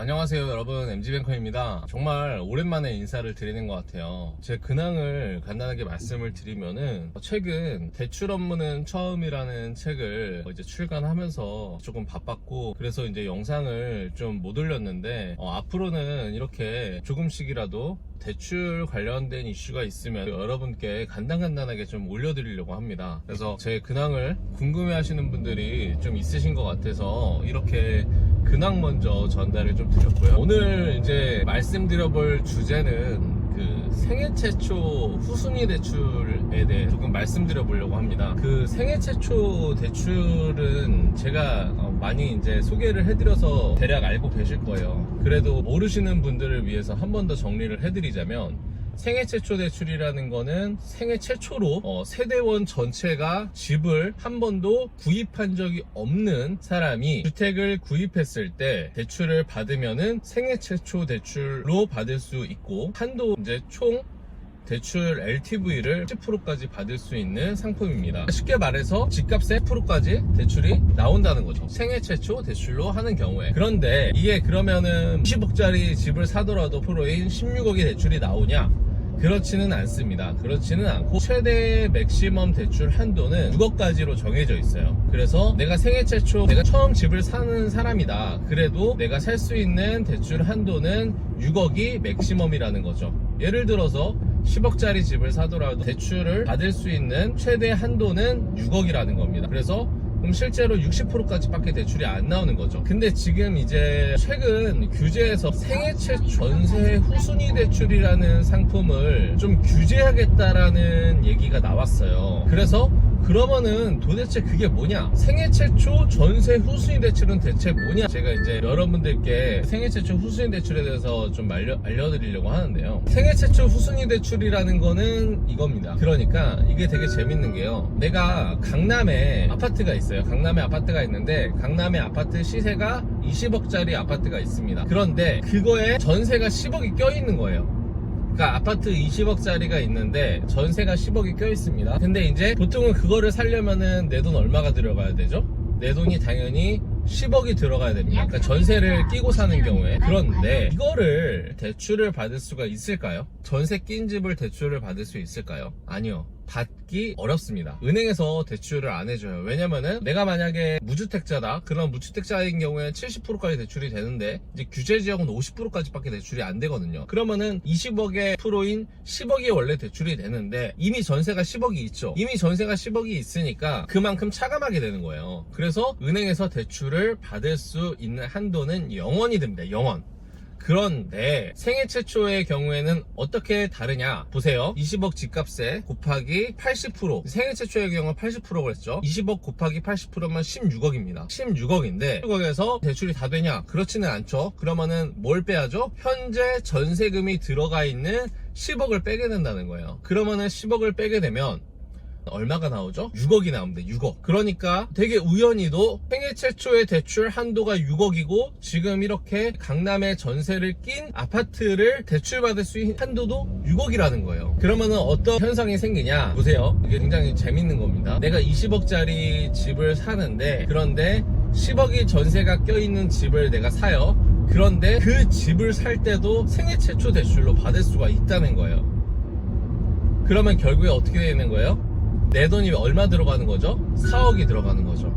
안녕하세요 여러분. MG뱅커입니다. 정말 오랜만에 인사를 드리는 것 같아요. 제 근황을 간단하게 말씀을 드리면은 최근 대출 업무는 처음이라는 책을 이제 출간하면서 조금 바빴고 그래서 이제 영상을 좀 못 올렸는데 어, 앞으로는 이렇게 조금씩이라도 대출 관련된 이슈가 있으면 여러분께 간단간단하게 좀 올려드리려고 합니다. 그래서 제 근황을 궁금해 하시는 분들이 좀 있으신 것 같아서 이렇게 근황 먼저 전달을 좀 드렸고요. 오늘 이제 말씀드려볼 주제는 그 생애 최초 후순위 대출에 대해 조금 말씀드려 보려고 합니다. 그 생애 최초 대출은 제가 어, 많이 이제 소개를 해드려서 대략 알고 계실 거예요. 그래도 모르시는 분들을 위해서 한 번 더 정리를 해드리자면 생애 최초 대출이라는 거는 생애 최초로 어, 세대원 전체가 집을 한 번도 구입한 적이 없는 사람이 주택을 구입했을 때 대출을 받으면은 생애 최초 대출로 받을 수 있고 한도 이제 총 대출 LTV를 10%까지 받을 수 있는 상품입니다. 쉽게 말해서 집값의 10%까지 대출이 나온다는 거죠. 생애 최초 대출로 하는 경우에. 그런데 이게 그러면은 20억짜리 집을 사더라도 프로인 16억의 대출이 나오냐? 그렇지는 않습니다. 그렇지는 않고 최대 맥시멈 대출 한도는 6억까지로 정해져 있어요. 그래서 내가 생애 최초 내가 처음 집을 사는 사람이다. 그래도 내가 살 수 있는 대출 한도는 6억이 맥시멈이라는 거죠. 예를 들어서 10억짜리 집을 사더라도 대출을 받을 수 있는 최대 한도는 6억이라는 겁니다. 그래서 그럼 실제로 60%까지 밖에 대출이 안 나오는 거죠. 근데 지금 이제 최근 규제에서 생애 최초 전세 후순위 대출이라는 상품을 좀 규제하겠다라는 얘기가 나왔어요. 그래서 그러면은 도대체 그게 뭐냐? 생애 최초 전세 후순위 대출은 대체 뭐냐? 제가 이제 여러분들께 생애 최초 후순위 대출에 대해서 좀 알려, 알려드리려고 하는데요. 생애 최초 후순위 대출이라는 거는 이겁니다. 그러니까 이게 되게 재밌는 게요. 내가 강남에 아파트가 있어요. 강남에 아파트가 있는데 강남에 아파트 시세가 20억짜리 아파트가 있습니다. 그런데 그거에 전세가 10억이 껴있는 거예요. 그러니까 아파트 20억짜리가 있는데 전세가 10억이 껴 있습니다. 근데 이제 보통은 그거를 살려면은 내 돈 얼마가 들어가야 되죠? 내 돈이 당연히 10억이 들어가야 됩니다. 그러니까 전세를 끼고 사는 경우에. 그런데 이거를 대출을 받을 수가 있을까요? 전세 낀 집을 대출을 받을 수 있을까요? 아니요. 받기 어렵습니다. 은행에서 대출을 안 해줘요. 왜냐면은 내가 만약에 무주택자다. 그런 무주택자인 경우에 70%까지 대출이 되는데 이제 규제 지역은 50%까지밖에 대출이 안 되거든요. 그러면은 20억의 프로인 10억이 원래 대출이 되는데 이미 전세가 10억이 있죠. 이미 전세가 10억이 있으니까 그만큼 차감하게 되는 거예요. 그래서 은행에서 대출을 받을 수 있는 한도는 영원이 됩니다. 영원. 그런데 생애 최초의 경우에는 어떻게 다르냐? 보세요. 20억 집값에 곱하기 80% 생애 최초의 경우 80%가 그랬죠. 20억 곱하기 80%면 16억입니다. 16억인데 16억에서 대출이 다 되냐? 그렇지는 않죠. 그러면은 뭘 빼야죠? 현재 전세금이 들어가 있는 10억을 빼게 된다는 거예요. 그러면은 10억을 빼게 되면 얼마가 나오죠? 6억이 나옵니다. 6억. 그러니까 되게 우연히도 생애 최초의 대출 한도가 6억이고 지금 이렇게 강남에 전세를 낀 아파트를 대출받을 수 있는 한도도 6억이라는 거예요. 그러면은 어떤 현상이 생기냐? 보세요. 이게 굉장히 재밌는 겁니다. 내가 20억짜리 집을 사는데 그런데 10억이 전세가 껴있는 집을 내가 사요. 그런데 그 집을 살 때도 생애 최초 대출로 받을 수가 있다는 거예요. 그러면 결국에 어떻게 되는 거예요? 내 돈이 얼마 들어가는 거죠? 4억이 들어가는 거죠.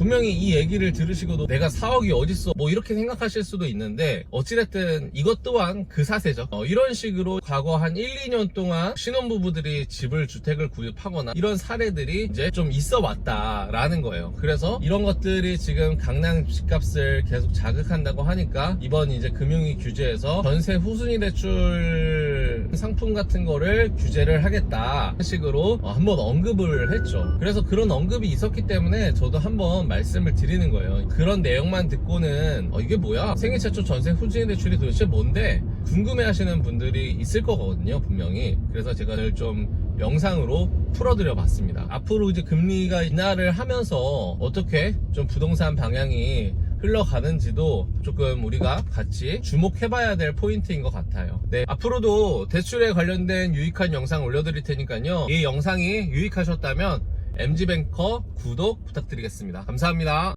분명히 이 얘기를 들으시고도 내가 4억이 어딨어 뭐 이렇게 생각하실 수도 있는데 어찌됐든 이것 또한 그 사세죠 어, 이런 식으로 과거 한 1, 2년 동안 신혼부부들이 집을 주택을 구입하거나 이런 사례들이 이제 좀 있어 왔다라는 거예요 그래서 이런 것들이 지금 강남 집값을 계속 자극한다고 하니까 이번 이제 금융위 규제에서 전세 후순위 대출 상품 같은 거를 규제를 하겠다 식으로 어, 한번 언급을 했죠 그래서 그런 언급이 있었기 때문에 저도 한번 말씀을 드리는 거예요. 그런 내용만 듣고는 어, 이게 뭐야? 생애 최초 전세 후진 대출이 도대체 뭔데? 궁금해 하시는 분들이 있을 거거든요, 분명히. 그래서 제가 좀 영상으로 풀어드려 봤습니다. 앞으로 이제 금리가 인하를 하면서 어떻게 좀 부동산 방향이 흘러가는지도 조금 우리가 같이 주목해봐야 될 포인트인 것 같아요. 네, 앞으로도 대출에 관련된 유익한 영상 올려드릴 테니까요. 이 영상이 유익하셨다면 MG뱅커 구독 부탁드리겠습니다. 감사합니다.